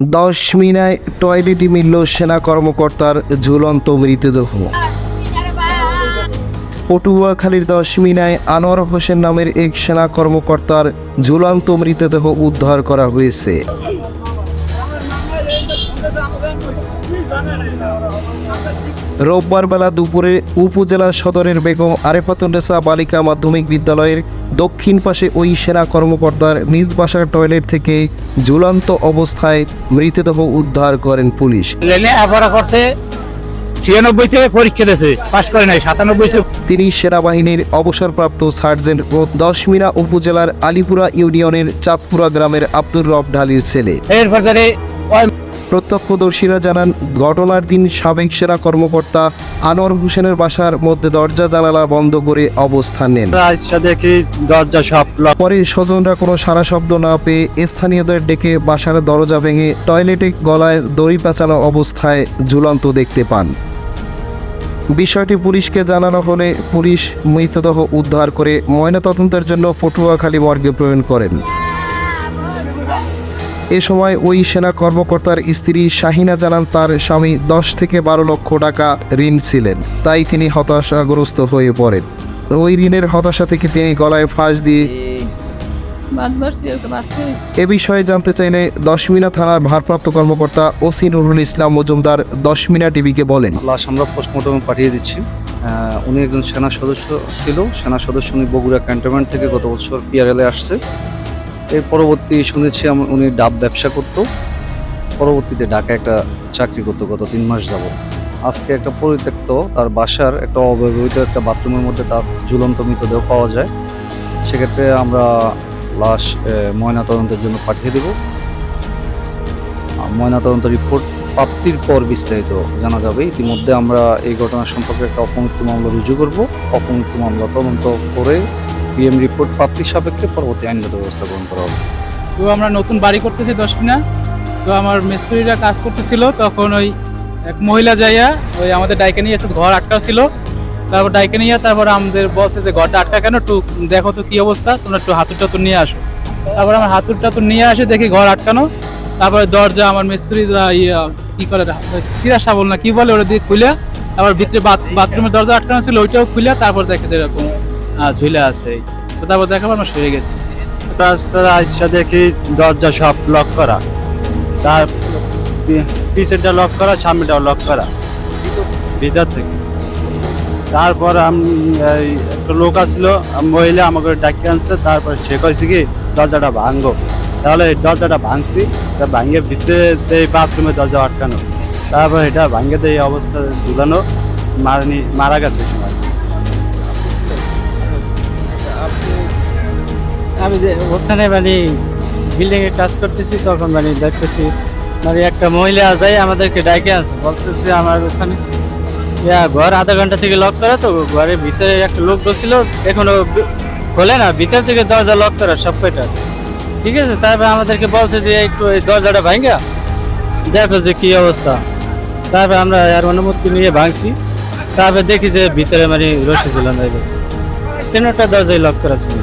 দশ মিনায় টয়লেটে মিলল সেনা কর্মকর্তার ঝুলন্ত মৃতদেহ। পটুয়াখালীর দশ মিনায় আনোয়ার হোসেন নামের এক সেনা কর্মকর্তার ঝুলন্ত মৃতদেহ উদ্ধার করা হয়েছে। রোববার বেলা দুপুরে উপজেলা সদরের বেগম আরেফাতুন্নেসা বালিকা মাধ্যমিক বিদ্যালয়ের দক্ষিণ পাশে ওই সেনা কর্মকর্তার নিজ বাসার টয়লেট থেকে ঝুলন্ত অবস্থায় মৃতদেহ উদ্ধার করেন পুলিশ। করতে ছিয়ানব্বই থেকে পরীক্ষা দিয়েছে পাশ করে নাই সাতানব্বই তিনি সেনাবাহিনীর অবসরপ্রাপ্ত সার্জেন্ট ও দশমিনা উপজেলার আলিপুরা ইউনিয়নের চাঁদপুরা গ্রামের আব্দুর রব ঢালির ছেলে। এরপর প্রত্যক্ষদর্শীরা জানান ঘটনার দিন সাবেক সেরা কর্মকর্তা আনোয়ার হোসেনের বাসার মধ্যে দরজা জানালা বন্ধ করে অবস্থান নেন। দেখি দরজা সব পরে স্বজনরা কোনো সারা শব্দ না পেয়ে স্থানীয়দের ডেকে বাসার দরজা ভেঙে টয়লেটে গলায় দড়ি পেঁচানো অবস্থায় ঝুলন্ত দেখতে পান। বিষয়টি পুলিশকে জানানো হলে পুলিশ মৃতদেহ উদ্ধার করে ময়নাতদন্তের জন্য পটুয়াখালী মর্গে প্রেরণ করেন। এ সময় ওই সেনা কর্মকর্তার স্ত্রী শাহিনা জানান তার স্বামী দশ থেকে বারো লক্ষ টাকা ঋণ ছিলেন। তাই তিনি হতাশাগ্রস্ত হয়ে পড়েন। ওই ঋণের হতাশা থেকে তিনি গলায় ফাঁস দিয়ে এ বিষয়ে জানতে চাইলে দশমিনা থানার ভারপ্রাপ্ত কর্মকর্তা ওসি নুরুল ইসলাম মজুমদার দশমিনা টিভিকে বলেন। লাশ আমরা পোস্টমর্টমে পাঠিয়ে দিচ্ছি। উনি একজন সেনা সদস্য ছিল। সেনা সদস্য উনি বগুড়া ক্যান্টনমেন্ট থেকে গত বছর পিআরএলে আসছে। এর পরবর্তী শুনেছি উনি ডাব ব্যবসা করতো। পরবর্তীতে ঢাকায় একটা চাকরি করতো গত তিন মাস যাবত আজকে একটা পরিত্যক্ত তার বাসার একটা অব্যবহৃত একটা বাথরুমের মধ্যে তার ঝুলন্ত মৃতদেহ পাওয়া যায়। সেক্ষেত্রে আমরা লাশ ময়না তদন্তের জন্য পাঠিয়ে দেব। ময়নাতদন্ত রিপোর্ট প্রাপ্তির পর বিস্তারিত জানা যাবে। ইতিমধ্যে আমরা এই ঘটনা সম্পর্কে একটা অপমৃত্যু মামলা রুজু করব। অপমৃত্যু মামলা তদন্ত করে পিএম রিপোর্ট প্রাপ্তির সাপেক্ষে পরবর্তী আইনগত ব্যবস্থা গ্রহণ করা হবে। তো আমরা নতুন বাড়ি করতেছি দশমিনা তো আমার মিস্ত্রিরা কাজ করতেছিল তখন ওই এক মহিলা যাইয়া ওই আমাদের ডাইকে নিয়ে এসে ঘর আটকা ছিল তারপর ডাইকে নিয়ে তারপর আমাদের বলছে যে ঘরটা আটকা কেন একটু দেখো তো কী অবস্থা তোমরা একটু হাতুর টাতুর নিয়ে আসো। তারপর আমার হাতুর টাতুর নিয়ে আসে দেখি ঘর আটকানো। তারপরে দরজা আমার মিস্ত্রি কি করে সিরা সাবল না কি বলে ওটা দিয়ে খুলে আবার ভিতরে বাথরুমের দরজা আটকানো ছিল ওইটাও খুলে তারপর দেখে যে এরকম আহ, ঝুলে আছে। তো তারপর দেখাবার আমরা শুয়ে গেছি। রাস্তায় আইসা দেখি দরজা সব লক করা। তার পি- পিছেরটা লক করা, সামনেটাও লক করা। ভিতর থেকে। তারপর আমি একটা লোক আসলো, মহিলা আমাকে ডাকি আনছে। তারপর সে কয়েছে কি, দরজাটা ভাঙবো তাহলে দরজাটা ভাঙছি, তা ভাঙিয়ে ভিতরে এই বাথরুমে দরজা আটকানো। তারপর এটা ভাঙে দিয়ে অবস্থা ঝুলানো। মারানি মারা গেছে আমি যে ওখানে মানে বিল্ডিং এ কাজ করতেছি, তখন মানে দেখতেছি মানে একটা মহিলা যায় আমাদেরকে ডাকে আছে, বলতেছে আমার ওখানে ঘর আধা ঘণ্টা থেকে লক করা তো, ঘরের ভিতরে একটা লোক বসছিল, এখনও খোলে না, ভিতর থেকে দরজা লক করা সব কয়টা। ঠিক আছে, তারপর আমাদেরকে বলছে যে একটু এই দরজাটা ভাঙ্গা দেখো যে কি অবস্থা। তারপর আমরা আর অনুমতি নিয়ে ভাঙছি, তারপর দেখি যে ভিতরে মানে রসি ছিল না তিনটা দরজায় লক করা ছিল।